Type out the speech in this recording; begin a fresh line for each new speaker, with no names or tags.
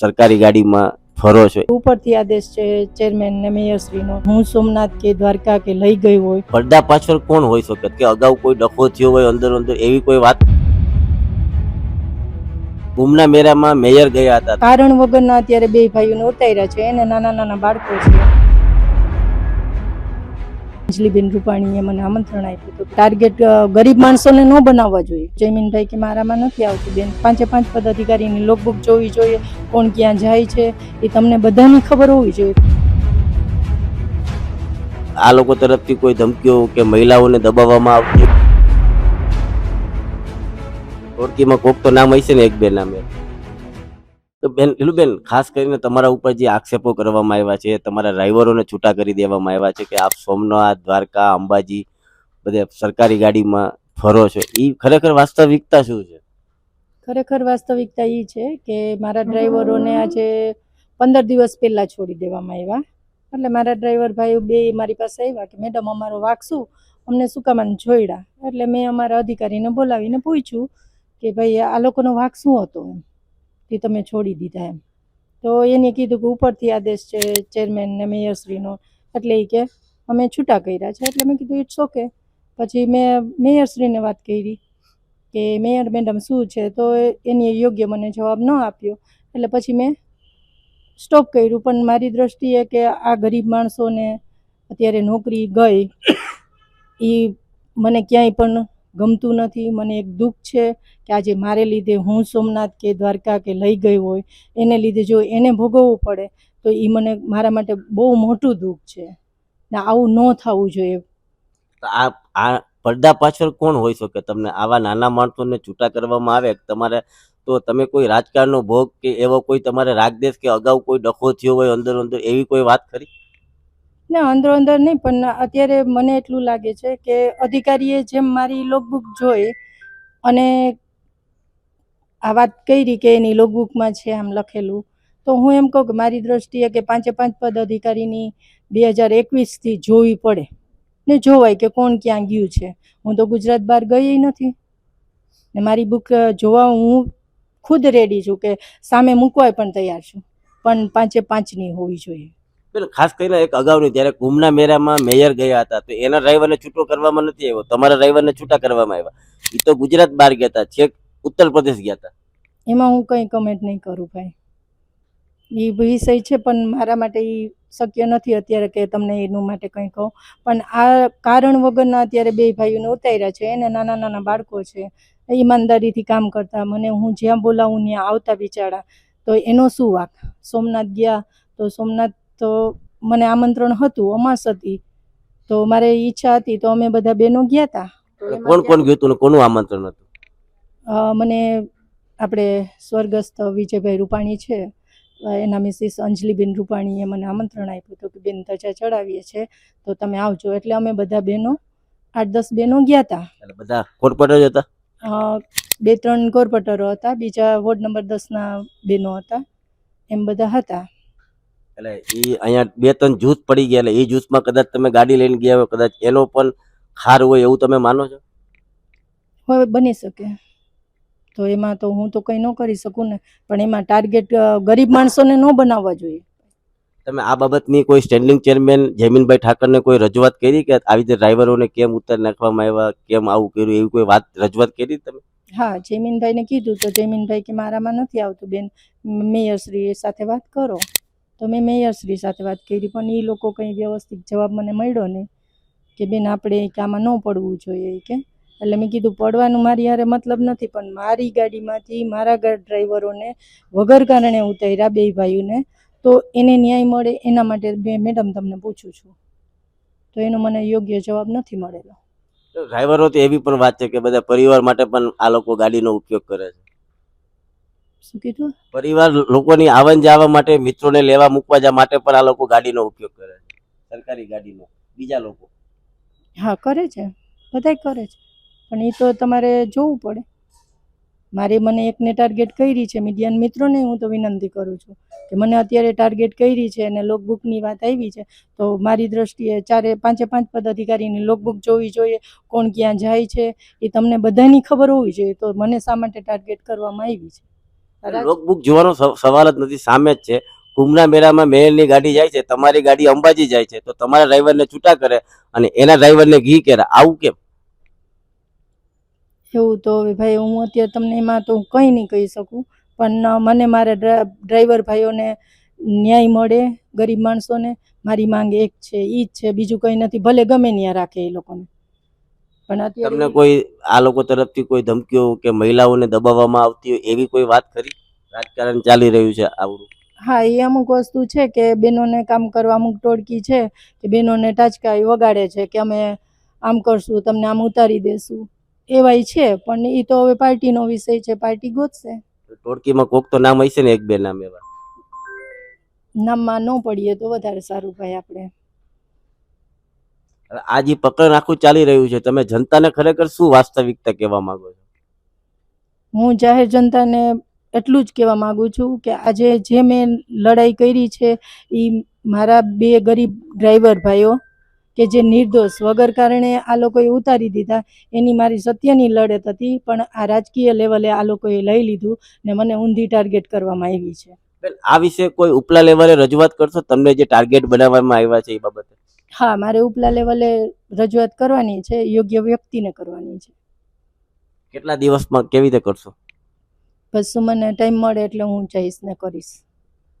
સરકારી ગાડીમાં ફરો છો.
ઉપરથી આદેશ છે ચેરમેન ને મેયરશ્રીનો હું સોમનાથ કે દ્વારકા કે લઈ ગઈ હોય.
પડદા પાછળ કોણ હોઈ શકે? કે અગાઉ કોઈ ડખો થયો હોય અંદર અંદર એવી કોઈ વાત? ગુમના મેળામાં મેયર ગયા હતા.
કારણ વગરના અત્યારે બે ભાઈઓને ઉતાર્યા છે. એને નાના નાના બાળકો છે. અંજલીબેન રૂપાણીએ મને આમંત્રણ આપ્યું હતું. ટાર્ગેટ ગરીબ માણસોને ન બનાવવા જોઈએ. જયમીનભાઈ કે મારામાં નથી આવતું બેન. પાંચે પાંચ પદ અધિકારીની લોકબુક જોવી જોઈએ. કોણ ક્યાં જાય છે, એ તમને બધાની ખબર હોવી જોઈએ.
આ લોકો તરફથી કોઈ ધમકીઓ કે મહિલાઓને દબાવવામાં આવતી ઓળખીમાં કોક તો નામ હશે ને એક બે નામે. તો બેન બેન, ખાસ કરીને તમારા ઉપર જે આક્ષેપો કરવામાં આવ્યા છે, તમારા ડ્રાઈવરોને છૂટા કરી દેવામાં આવ્યા છે કે આપ સોમનાથ, દ્વારકા, અંબાજી બધે સરકારી ગાડીમાં ફરો છો એ ખરેખર વાસ્તવિકતા શું છે?
ખરેખર વાસ્તવિકતા એ છે કે મારા ડ્રાઈવરોને આજે પંદર દિવસ પહેલા છોડી દેવામાં આવ્યા. એટલે મારા ડ્રાઈવર ભાઈઓ બે મારી પાસે આવ્યા કે, મેડમ, અમારો વાગશું અમને શું કામ જોઈડા એટલે મેં અમારા અધિકારીને બોલાવીને પૂછ્યું કે, ભાઈ, આ લોકોનો વાક શું હતો? એમ. કે તમે છોડી દીધા એમ. તો એને કીધું કે ઉપરથી આદેશ છે ચેરમેન ને મેયરશ્રીનો એટલે એ કે, અમે છૂટા કર્યા છે. એટલે મેં કીધું ઇટ્સ ઓકે પછી મેં મેયરશ્રીને વાત કરી કે મેયર મેડમ શું છે? તો એની યોગ્ય મને જવાબ ન આપ્યો. એટલે પછી મેં સ્ટોપ કર્યું. પણ મારી દ્રષ્ટિએ કે આ ગરીબ માણસોને અત્યારે નોકરી ગઈ એ મને ક્યાંય પણ ગમતું નથી, મને એક દુઃખ છે કે આજે મારે લીધે હું સોમનાથ કે દ્વારકા કે લઈ ગઈ હોય, એને લીધે જો એને ભોગવવું પડે, તો એ મને મારા માટે બહુ મોટું દુઃખ છે. ને આવું ન થવું જોઈએ.
આ આ પડદા પાછળ કોણ હોઈ શકે? તમને આવા નાના માણસોને છૂટા કરવામાં આવે તમારે તો તમે કોઈ રાજકારણનો ભોગ કે એવો કોઈ તમારે રાગદેશ કે અગાઉ કોઈ ડખો થયો હોય અંદર અંદર એવી કોઈ વાત ખરી?
ના, અંદરો અંદર નહીં, પણ અત્યારે મને એટલું લાગે છે કે અધિકારીએ જેમ મારી લોકબુક જોઈ અને આ વાત કરી કે એની લોકબુકમાં છે આમ લખેલું, તો હું એમ કહું કે મારી દ્રષ્ટિએ કે પાંચે પાંચ પદ અધિકારીની બે હજાર એકવીસથી જોવી પડે. ને જોવાય કે કોણ ક્યાં ગયું છે. હું તો ગુજરાત બહાર ગઈ નથી. ને મારી બુક જોવા હું ખુદ રેડી છું કે સામે મૂકવાય પણ તૈયાર છું. પણ પાંચે પાંચની હોવી જોઈએ.
પેલું ખાસ કરીને એક અગાઉની ત્યારે કુંભના મેળામાં મેયર ગયા હતા, તો એના ડ્રાઈવરને છૂટો કરવામાં નથી આવ્યો. તમારા ડ્રાઈવરને છૂટા કરવામાં આવ્યા. એ તો ગુજરાત બહાર ગયા હતા, છેક ઉત્તર પ્રદેશ ગયા હતા.
એમાં હું કંઈ કમેન્ટ નહીં કરું ભાઈ. એ વિષય છે, પણ મારા માટે એ શક્ય નથી અત્યારે કે તમને એનું માટે કંઈ કહું. પણ આ કારણ વગરના અત્યારે બે ભાઈઓને ઉતાર્યા છે, એને નાના નાના બાળકો છે ઈમાનદારીથી કામ કરતા. મને હું જ્યાં બોલાવું, ત્યાં આવતા બિચારા. તો એનો શું વાક? સોમનાથ ગયા તો સોમનાથ તો મને આમંત્રણ હતું અમાસ હતી. તો મારે ઈચ્છા હતી તો અમે બધા બહેનો ગયા હતા
કોણ કોણ ગયું હતું કોનું આમંત્રણ હતું?
મને આપણે સ્વર્ગસ્થ વિજયભાઈ રૂપાણી છે. એના મિસિસ અંજલિબેન રૂપાણીએ મને આમંત્રણ આપ્યું હતું કે બેન ધજા ચડાવીએ છે તો તમે આવજો. એટલે અમે બધા બહેનો આઠ દસ બહેનો ગયા હતા
બધા કોર્પોરેટર હતા?
બે ત્રણ કોર્પોરેટરો હતા બીજા વોર્ડ નંબર દસના બહેનો હતા. એમ બધા હતા.
એટલે એ અહીંયા બે ત્રણ જૂથ પડી ગયા એટલે એ જૂથમાં કદાચ તમે ગાડી લઈને ગયા હોય કદાચ એનો પણ ખાર હોય એવું તમે માનો છો?
હવે બની શકે. તો એમાં તો હું તો કંઈ ન કરી શકું ને પણ એમાં ટાર્ગેટ ગરીબ માણસોને ન બનાવવા જોઈએ.
તમે આ બાબતની કોઈ સ્ટેન્ડિંગ ચેરમેન જયમીનભાઈ ઠાકરને કોઈ રજૂઆત કરી કે આવી રીતે ડ્રાઈવરોને કેમ ઉતાર નાખવામાં આવ્યા કેમ આવું કર્યું એવી કોઈ વાત રજૂઆત કરી તમે?
હા જયમીનભાઈને કીધું તો જયમીનભાઈ કે મારામાં નથી આવતું બેન મેયરશ્રી સાથે વાત કરો. તો મેં મેયરશ્રી સાથે વાત કરી, પણ એ લોકો કંઈ વ્યવસ્થિત જવાબ મને મળ્યો નહીં કે બેન આપણે આમાં ન પડવું જોઈએ કે. એટલે મેં કીધું પડવાનું મારી હારે મતલબ નથી, પણ મારી ગાડીમાંથી મારા ડ્રાઈવરોને વગર કારણે ઉતાર્યા બે ભાઈઓને, તો એને ન્યાય મળે એના માટે મેડમ તમને પૂછું છું. તો એનો મને યોગ્ય જવાબ નથી મળેલો.
ડ્રાઈવરો તો એવી પણ વાત છે કે બધા પરિવાર માટે પણ આ લોકો ગાડીનો ઉપયોગ કરે છે.
શું કીધું?
પરિવાર લોકોની આવન જાવા માટે મિત્રોને લેવા મૂકવા જવા માટે પણ આ લોકો ગાડીનો ઉપયોગ કરે છે. સરકારી ગાડીનો બીજા લોકો.
હા કરે છે. બધાય કરે છે. પણ એ તો તમારે જોવું પડે. મારે મને એકને ટાર્ગેટ કરી છે મીડિયાના મિત્રોને હું તો વિનંતી કરું છું કે મને અત્યારે ટાર્ગેટ કરી છે અને લોકબુકની વાત આવી છે તો મારી દ્રષ્ટિએ ચારે પાંચે પાંચ પદ અધિકારીની લોકબુક જોવી જોઈએ કોણ ક્યાં જાય છે એ તમને બધાની ખબર હોવી જોઈએ. તો મને શા માટે ટાર્ગેટ કરવામાં આવી છે?
લોકબુક જોવાનો સવ- સવાલ જ નથી સામે જ છે. કુંભના મેળામાં મેયરની ગાડી જાય છે તમારી ગાડી અંબાજી જાય છે તો તમારા ડ્રાઈવરને છૂટા કરે અને એના ડ્રાઈવરને ઘી કરે. આવું કેમ?
એવું તો ભાઈ હું અત્યારે તમને એમાં તો હું કંઈ નહીં કહી શકું પણ મને મારા ડ્રાઈવર ભાઈઓને ન્યાય મળે ગરીબ માણસોને મારી માંગ એક છે એ જ છે બીજું કંઈ નથી ભલે ગમે ત્યાં રાખે એ લોકોને. પણ
તમને
અત્યારે
કોઈ આ લોકો તરફથી કોઈ ધમકીઓ કે મહિલાઓને દબાવવામાં આવતી હોય એવી કોઈ વાત ખરી? રાજકારણ ચાલી રહ્યું છે આવડું.
હા એ અમુક વસ્તુ છે કે બહેનોને કામ કરવા અમુક ટોળકી છે કે બહેનોને ટાચકા વગાડે છે કે અમે આમ કરશું તમને આમ ઉતારી દેશું. એવાય છે પણ એ તો હવે પાર્ટીનો વિષય છે પાર્ટી ગોતશે.
ટોળકીમાં કોક તો નામ હશે ને એક બે નામ એવા?
નામમાં ન પડીએ તો વધારે સારું ભાઈ આપણે.
આ જે પ્રકરણ આખું ચાલી રહ્યું છે. તમે જનતાને ખરેખર શું વાસ્તવિકતા કહેવા માંગો છો?
હું જાહેર જનતાને એટલું જ કહેવા માંગુ છું કે આજે જે મેં લડાઈ કરી છે એ મારા બે ગરીબ ડ્રાઈવર ભાઈઓ કે જે નિર્દોષ વગર કારણે આ લોકોએ ઉતારી દીધા. એની મારી સત્યની લડત હતી પણ આ રાજકીય લેવલે આ લોકોએ લઈ લીધું ને મને ઊંધી ટાર્ગેટ કરવામાં આવી છે.
આ વિશે કોઈ ઉપલા લેવલે રજૂઆત કરશો? તમને જે ટાર્ગેટ બનાવવામાં આવ્યા છે એ બાબતે.
હા મારે ઉપલા લેવલે રજૂઆત કરવાની છે યોગ્ય વ્યક્તિને કરવાની છે.
કેટલા દિવસમાં કેવી રીતે કરશો?
બસ મને ટાઈમ મળે એટલે હું જઈશ ને કરીશ.